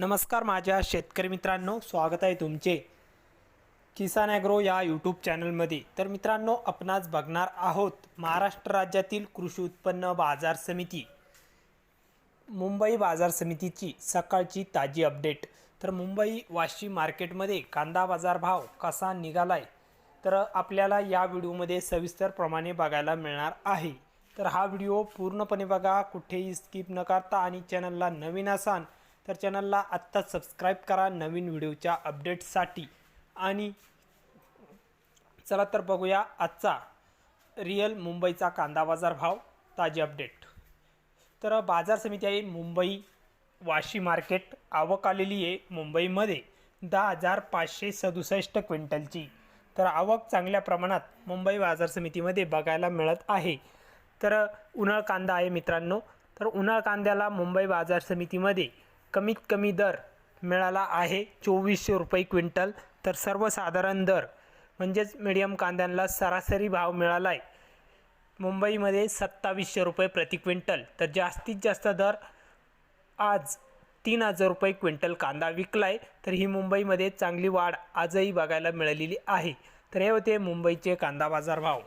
नमस्कार माझ्या शेतकरी मित्रांनो स्वागत आहे तुमचे. किसान ॲग्रो या यूट्यूब चॅनलमध्ये. तर मित्रांनो आपणास बघणार आहोत महाराष्ट्र राज्यातील कृषी उत्पन्न बाजार समिती. मुंबई बाजार समितीची सकाळची ताजी अपडेट तर मुंबई वाशी मार्केटमध्ये कांदा बाजार भाव कसा निघालाय? तर आपल्याला या व्हिडिओमध्ये सविस्तरप्रमाणे बघायला मिळणार आहे. तर हा व्हिडिओ पूर्णपणे बघा कुठेही स्किप न करता आणि चॅनलला नवीन असाल तर चॅनलला आत्ताच सबस्क्राईब करा नवीन व्हिडिओच्या अपडेट्ससाठी आणि चला तर बघूया आजचा रिअल मुंबईचा कांदा बाजार भाव ताजी अपडेट तर बाजार समिती आहे मुंबई वाशी मार्केट आवक आलेली आहे मुंबईमध्ये. दहा हजार पाचशे सदुसष्ट क्विंटलची. तर आवक चांगल्या प्रमाणात मुंबई बाजार समितीमध्ये बघायला मिळत आहे. तर उन्हाळ कांदा आहे मित्रांनो. तर उन्हाळ कांद्याला मुंबई बाजार समितीमध्ये कमीत कमी दर मिळाला आहे चोवीसशे रुपये क्विंटल. तर सर्वसाधारण दर म्हणजेच मिडियम कांद्यांना सरासरी भाव मिळाला आहे मुंबईमध्ये सत्तावीसशे रुपये प्रति क्विंटल. तर जास्तीत जास्त दर आज तीन हजार रुपये क्विंटल कांदा विकला आहे तर ही मुंबईमध्ये चांगली वाढ आजही बघायला मिळालेली आहे. तर हे होते मुंबईचे कांदा बाजार भाव.